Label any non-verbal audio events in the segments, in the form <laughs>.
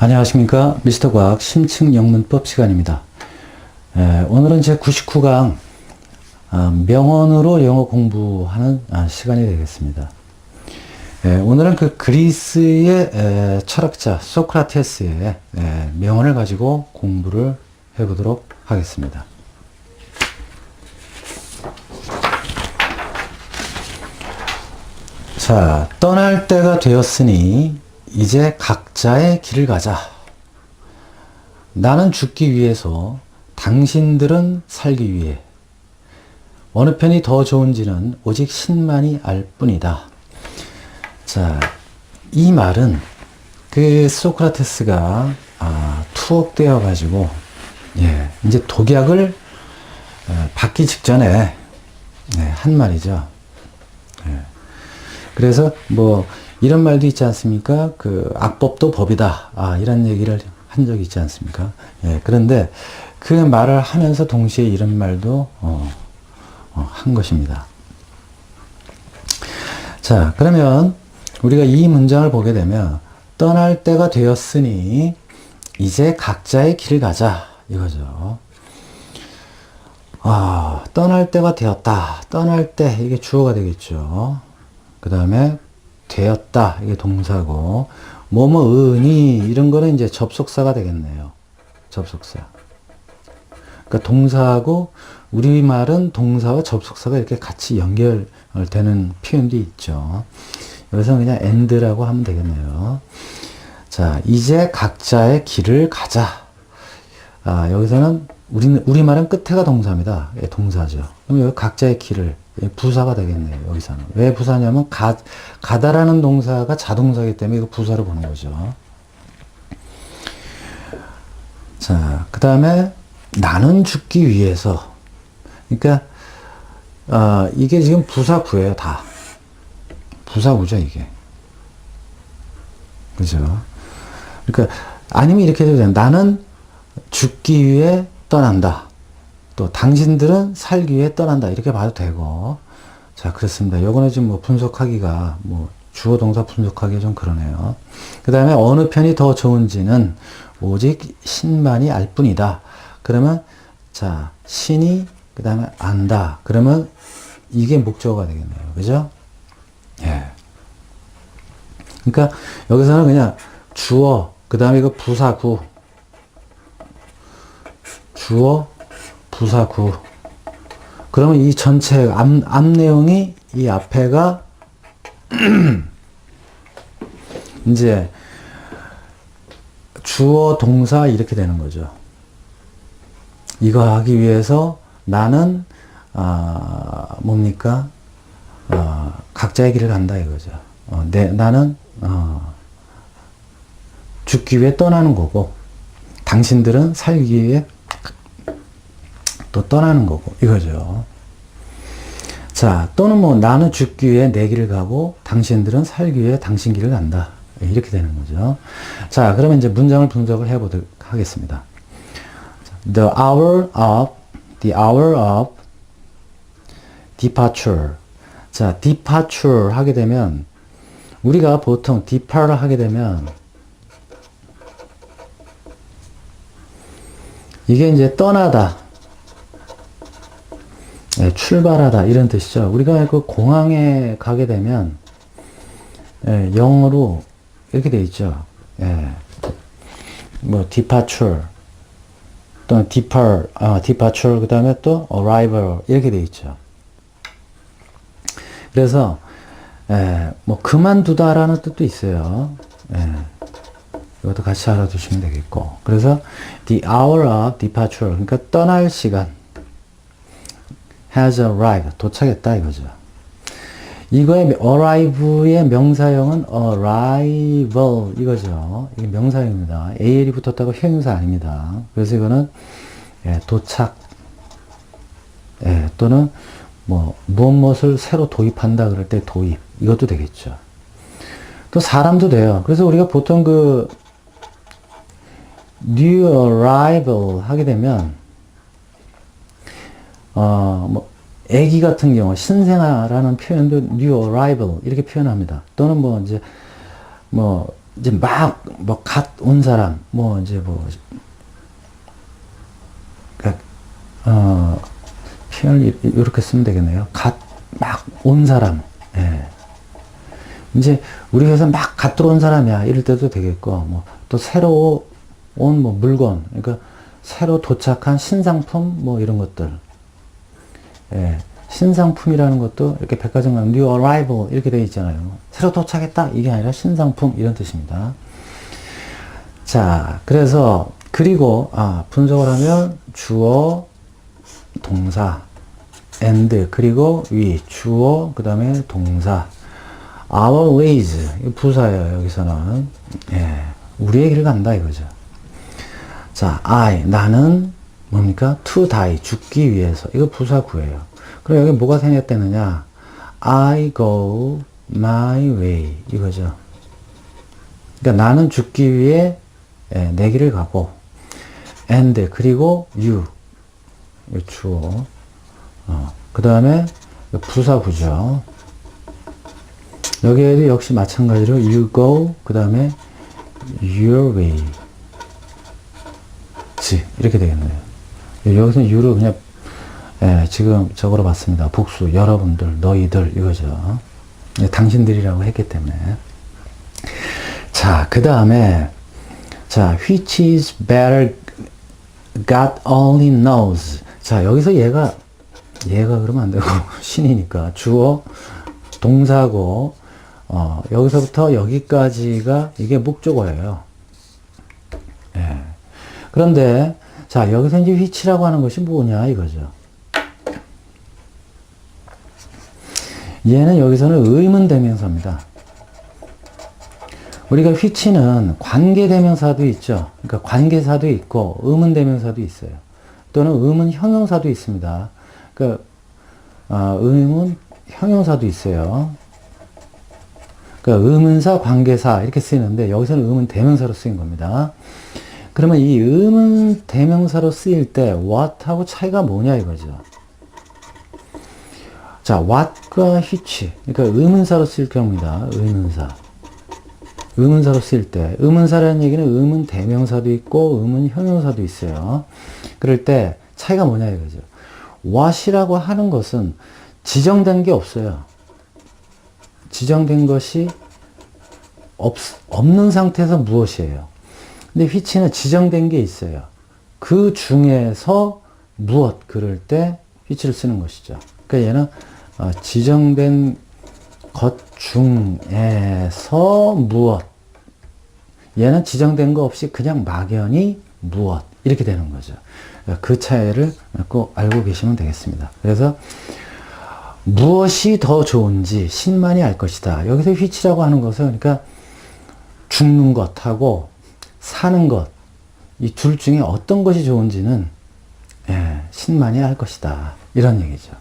안녕하십니까. 미스터 과학 심층 영문법 시간입니다. 에, 오늘은 제 99강 아, 명언으로 영어 공부하는 아, 시간이 되겠습니다. 에, 오늘은 그 그리스의 에, 철학자 소크라테스의 에, 명언을 가지고 공부를 해보도록 하겠습니다. 자, 떠날 때가 되었으니 이제 각자의 길을 가자. 나는 죽기 위해서 당신들은 살기 위해 어느 편이 더 좋은지는 오직 신만이 알 뿐이다. 자, 이 말은 그 소크라테스가 아, 투옥되어 가지고 예, 이제 독약을 어, 받기 직전에 네, 한 말이죠. 예. 그래서 뭐 이런 말도 있지 않습니까? 그 악법도 법이다. 아, 이런 얘기를 한 적이 있지 않습니까? 예, 그런데 그 말을 하면서 동시에 이런 말도 어, 어, 한 것입니다. 자, 그러면 우리가 이 문장을 보게 되면 떠날 때가 되었으니 이제 각자의 길을 가자 이거죠. 아, 떠날 때가 되었다. 떠날 때 이게 주어가 되겠죠. 그 다음에 되었다 이게 동사고 뭐뭐은이 이런 거는 이제 접속사가 되겠네요. 접속사. 그러니까 동사하고 우리말은 동사와 접속사가 이렇게 같이 연결되는 표현도 있죠. 여기서 그냥 and라고 하면 되겠네요. 자, 이제 각자의 길을 가자. 아, 여기서는 우리 우리말은 끝에가 동사입니다. 예, 동사죠. 그럼 여기 각자의 길을 예, 부사가 되겠네요. 여기서는 왜 부사냐면 가 가다라는 동사가 자동사이기 때문에 이거 부사로 보는 거죠. 자, 그 다음에 나는 죽기 위해서. 그러니까 어, 이게 지금 부사구예요, 다. 부사구죠, 이게. 그죠? 그러니까 아니면 이렇게 해도 돼요. 나는 죽기 위해 떠난다. 또 당신들은 살기 위해 떠난다. 이렇게 봐도 되고. 자, 그렇습니다. 요거는 지금 뭐 분석하기가 뭐 주어 동사 분석하기 좀 그러네요. 그 다음에 어느 편이 더 좋은지는 오직 신만이 알 뿐이다. 그러면 자, 신이 그 다음에 안다. 그러면 이게 목적어가 되겠네요. 그죠? 예. 그러니까 여기서는 그냥 주어, 그 다음에 이거 부사구, 주어, 부사구. 그러면 이 전체 앞, 앞 내용이 이 앞에가 <clears throat> 이제 주어, 동사 이렇게 되는 거죠. 이거 하기 위해서 나는 아 뭡니까? 어, 각자의 길을 간다 이거죠. 어, 내, 나는 어, 죽기 위해 떠나는 거고 당신들은 살기 위해 또 떠나는 거고 이거죠. 자 또는 뭐 나는 죽기 위해 내 길을 가고 당신들은 살기 위해 당신 길을 간다 이렇게 되는 거죠. 자 그러면 이제 문장을 분석을 해보도록 하겠습니다. The hour of the hour of departure. 자 departure 하게 되면 우리가 보통 depart 하게 되면 이게 이제 떠나다, 예, 출발하다 이런 뜻이죠. 우리가 그 공항에 가게 되면 예, 영어로 이렇게 돼 있죠. 예, 뭐 departure 또는 depart, 아, departure 그 다음에 또 arrival 이렇게 돼 있죠. 그래서 예, 뭐 그만두다라는 뜻도 있어요. 예. 이것도 같이 알아두시면 되겠고. 그래서 the hour of departure 그러니까 떠날 시간 has arrived 도착했다 이거죠. 이거의 arrive의 명사형은 arrival 이거죠. 이게 명사형입니다. al이 붙었다고 형용사 아닙니다. 그래서 이거는 예, 도착 예, 또는 뭐 무엇 무엇을 새로 도입한다 그럴 때 도입 이것도 되겠죠. 또 사람도 돼요. 그래서 우리가 보통 그 new arrival 하게 되면 어뭐 아기 같은 경우 신생아라는 표현도 new arrival 이렇게 표현합니다. 또는 뭐 이제 뭐 이제 막 뭐 갓 온 사람 뭐 이제 뭐 그러니까 어 표현을 이- 이렇게 쓰면 되겠네요. 갓 막 온 사람. 예. 이제 우리 회사 막 갓 들어온 사람이야. 이럴 때도 되겠고, 뭐, 또 새로 온 뭐 물건, 그러니까 새로 도착한 신상품, 뭐 이런 것들. 예. 신상품이라는 것도 이렇게 백화점 가면 new arrival 이렇게 되어 있잖아요. 새로 도착했다. 이게 아니라 신상품 이런 뜻입니다. 자, 그래서, 그리고, 아, 분석을 하면 주어, 동사, and, 그리고 위, 주어, 그 다음에 동사. our ways, 부사예요, 여기서는. 예, 우리의 길을 간다, 이거죠. 자, I, 나는 뭡니까? to die, 죽기 위해서. 이거 부사 구예요. 그럼 여기 뭐가 생략되느냐? I go my way, 이거죠. 그러니까 나는 죽기 위해 예, 내 길을 가고, and, 그리고 you, 이 주어. 어, 그 다음에 부사구죠. 여기에도 역시 마찬가지로 you go, 그 다음에 your way. 지, 이렇게 되겠네요. 여기서 you를 그냥, 예, 지금 적으러 봤습니다. 복수, 여러분들, 너희들, 이거죠. 예, 당신들이라고 했기 때문에. 자, 그 다음에, 자, which is better, God only knows. 자, 여기서 얘가, 얘가 그러면 안 되고, <laughs> 신이니까. 주어, 동사고, 어, 여기서부터 여기까지가 이게 목적어예요. 예. 그런데, 자, 여기서 이제 which라고 하는 것이 뭐냐, 이거죠. 얘는 여기서는 의문대명사입니다. 우리가 which는 관계대명사도 있죠. 그러니까 관계사도 있고 의문대명사도 있어요. 또는 의문 형용사도 있습니다. 그 어, 의문 형용사도 있어요. 그러니까 의문사, 관계사 이렇게 쓰이는데 여기서는 의문 대명사로 쓰인 겁니다. 그러면 이 의문 대명사로 쓰일 때 what하고 차이가 뭐냐 이거죠. 자, what과 which. 그러니까 의문사로 쓰일 경우입니다. 의문사. 의문사로 쓰일 때 의문사라는 얘기는 의문 대명사도 있고 의문 형용사도 있어요. 그럴 때 차이가 뭐냐 이거죠. what이라고 하는 것은 지정된 게 없어요. 지정된 것이 없, 없는 상태에서 무엇이에요. 근데 which는 지정된 게 있어요. 그 중에서 무엇 그럴 때 which를 쓰는 것이죠. 그러니까 얘는 어, 지정된 것 중에서 무엇. 얘는 지정된 거 없이 그냥 막연히 무엇. 이렇게 되는 거죠. 그 차이를 꼭 알고 계시면 되겠습니다. 그래서 무엇이 더 좋은지 신만이 알 것이다. 여기서 휘치라고 하는 것은 그러니까 죽는 것하고 사는 것. 이 둘 중에 어떤 것이 좋은지는 예, 신만이 알 것이다. 이런 얘기죠.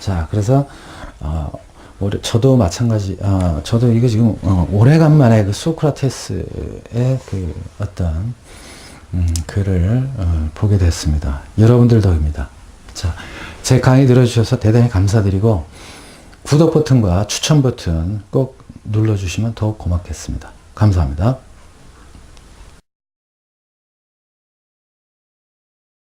자, 그래서 어, 올해- 저도 마찬가지. 어, 저도 이거 지금 어, 오래간만에 그 소크라테스의 그 어떤 음, 글을 어, 보게 됐습니다. 여러분들 덕입니다. 자, 제 강의 들어주셔서 대단히 감사드리고 구독 버튼과 추천 버튼 꼭 눌러주시면 더욱 고맙겠습니다. 감사합니다.